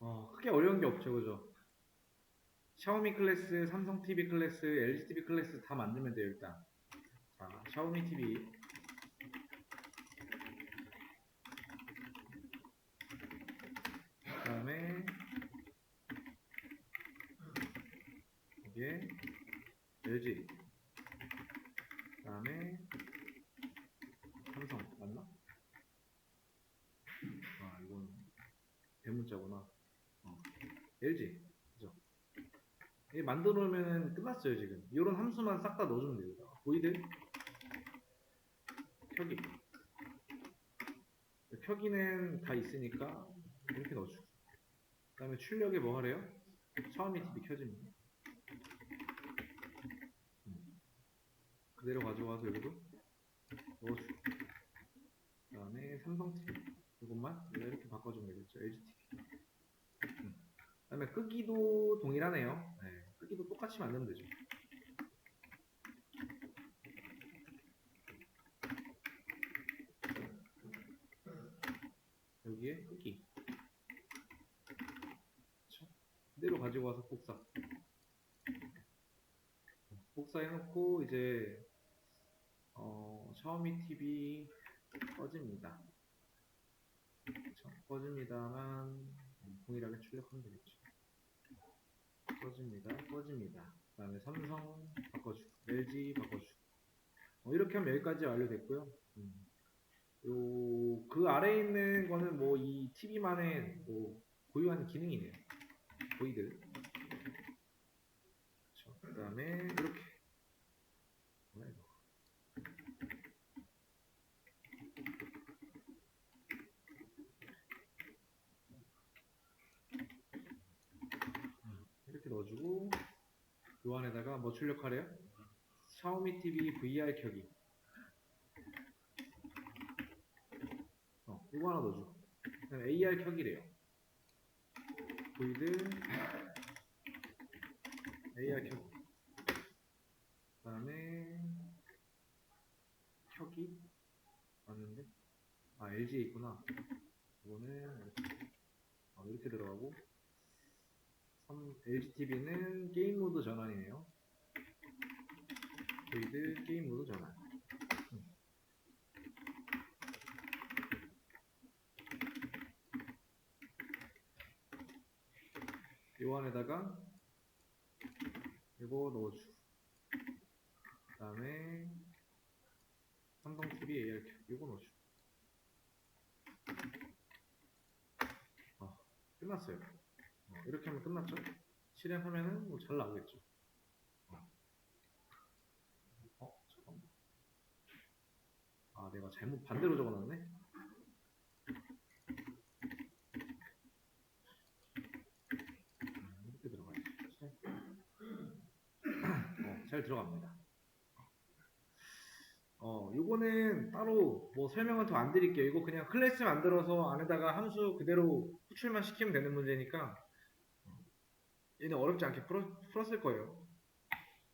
어, 크게 어려운 게 없죠, 그죠? 샤오미 클래스, 삼성 TV 클래스, LG TV 클래스 다 만들면 돼요, 일단. 자, 샤오미 TV. 그 다음에, 이게 LG. 그 다음에, 삼성, 맞나? 아, 이건 대문자구나. 어. LG. 그죠? 이 만들어 놓으면 끝났어요, 지금. 이런 함수만 싹 다 넣어주면 돼요. 여기다가. 보이드? 표기. 표기는 다 있으니까 이렇게 넣어주고. 그 다음에 출력에 뭐 하래요? 샤오미 TV 켜집니다. 음. 그대로 가져와서 여기도 넣어주고. 그 다음에 삼성 TV. 이것만 이렇게 바꿔주면 되겠죠. LG TV. 음. 그다음에 끄기도 동일하네요. 네, 끄기도 똑같이 만들면 되죠. 여기에 끄기. 그쵸? 그대로 가지고 와서 복사. 복사해놓고 이제 어, 샤오미 TV 꺼집니다. 그쵸? 꺼집니다만 음, 동일하게 출력하면 되겠죠. 꺼집니다. 꺼집니다. 그 다음에 삼성 바꿔주고, LG 바꿔주고. 어, 이렇게 하면 여기까지 완료됐고요. 음. 요, 그 아래에 있는 거는 뭐 이 TV만의 뭐 고유한 기능이네요. 보이들. 그 다음에 이렇게. 뭐야 이거. 이렇게 넣어주고 요 안에다가 뭐 출력하래요? 샤오미 TV VR 켜기. 어 이거 하나 넣어줘. 그다음에 AR 켜기래요. 보이드 AR 켜기. 그 다음에 켜기. 맞는데? 아 LG에 있구나. 이거는 이렇게, 어, 이렇게 들어가고 LG TV는 게임 모드 전환이네요. 보이드 게임 모드 전환. 음. 요 안에다가 이거 넣어주고 그 다음에 삼성 TV AR 켜 이거 넣어주고 어, 끝났어요. 어, 이렇게 하면 끝났죠? 실행하면은 뭐 잘 나오겠죠. 어. 어, 잠깐만. 아, 내가 잘못 반대로 적어놨네? 음, 이렇게 들어가야지. 어, 잘 들어갑니다. 어, 요거는 따로 뭐 설명을 더안 드릴게요. 이거 그냥 클래스 만들어서 안에다가 함수 그대로 호출만 시키면 되는 문제니까 얘는 어렵지 않게 풀었, 풀었을 거예요.